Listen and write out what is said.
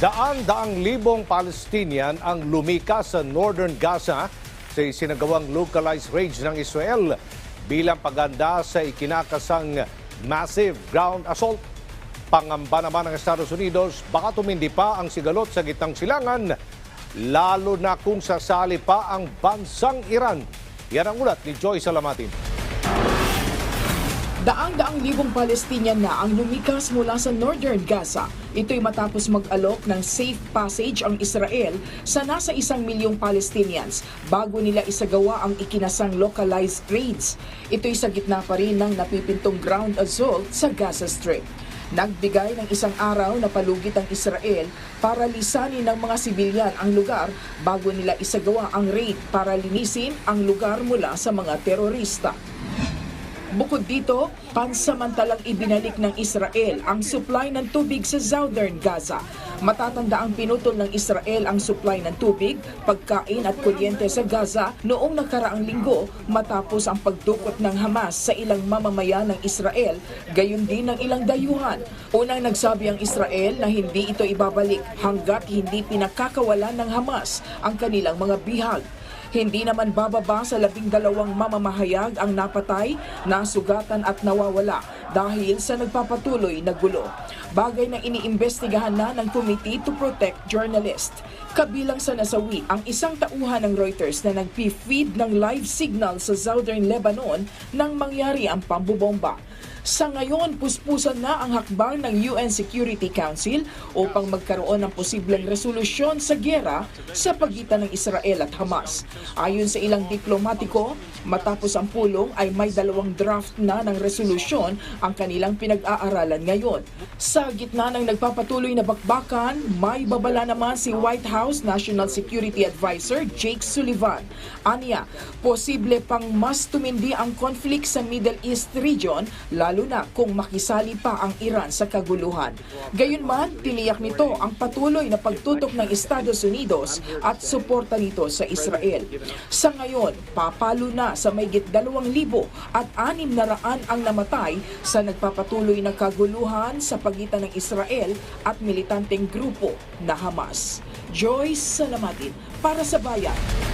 Daan-daang libong Palestinian ang lumikas sa northern Gaza sa isinagawang localized raids ng Israel bilang paganda sa ikinakasang massive ground assault. Pangamba naman ng Estados Unidos, baka tumindi pa ang sigalot sa gitang silangan, lalo na kung sasali pa ang bansang Iran. Yan ang ulat ni Joy Salamatin. Daang-daang libong Palestinian na ang lumikas mula sa northern Gaza. Ito'y matapos mag-alok ng safe passage ang Israel sa nasa isang milyong Palestinians bago nila isagawa ang ikinasang localized raids. Ito'y sa gitna pa rin ng napipintong ground assault sa Gaza Strip. Nagbigay ng isang araw na palugit ang Israel para lisanin ng mga sibilyan ang lugar bago nila isagawa ang raid para linisin ang lugar mula sa mga terorista. Bukod dito, pansamantalang ibinalik ng Israel ang supply ng tubig sa southern Gaza. Matatanda ang pinutol ng Israel ang supply ng tubig, pagkain at kuryente sa Gaza noong nakaraang linggo matapos ang pagdukot ng Hamas sa ilang mamamayan ng Israel, gayon din ng ilang dayuhan. Unang nagsabi ang Israel na hindi ito ibabalik hanggat hindi pinakakawalan ng Hamas ang kanilang mga bihag. Hindi naman bababa sa labing dalawang mamamahayag ang napatay, nasugatan at nawawala dahil sa nagpapatuloy na gulo. Bagay na iniimbestigahan na ng Committee to Protect Journalists. Kabilang sa nasawi ang isang tauhan ng Reuters na nagpi-feed ng live signal sa southern Lebanon nang mangyari ang pambubomba. Sa ngayon, puspusan na ang hakbang ng UN Security Council upang magkaroon ng posibleng resolusyon sa gera sa pagitan ng Israel at Hamas. Ayon sa ilang diplomatiko, matapos ang pulong ay may dalawang draft na ng resolusyon ang kanilang pinag-aaralan ngayon. Sa gitna ng nagpapatuloy na bakbakan, may babala naman si White House National Security Advisor Jake Sullivan. Aniya, posible pang mas tumindi ang conflict sa Middle East region lalo na kung makisali pa ang Iran sa kaguluhan. Gayunman, tiniyak nito ang patuloy na pagtutok ng Estados Unidos at suporta nito sa Israel. Sa ngayon, papalo na sa mayigit dalawang libo at anim na raan ang namatay sa nagpapatuloy na kaguluhan sa pagitan ng Israel at militanteng grupo na Hamas. Joyce Salamatin para sa Bayan.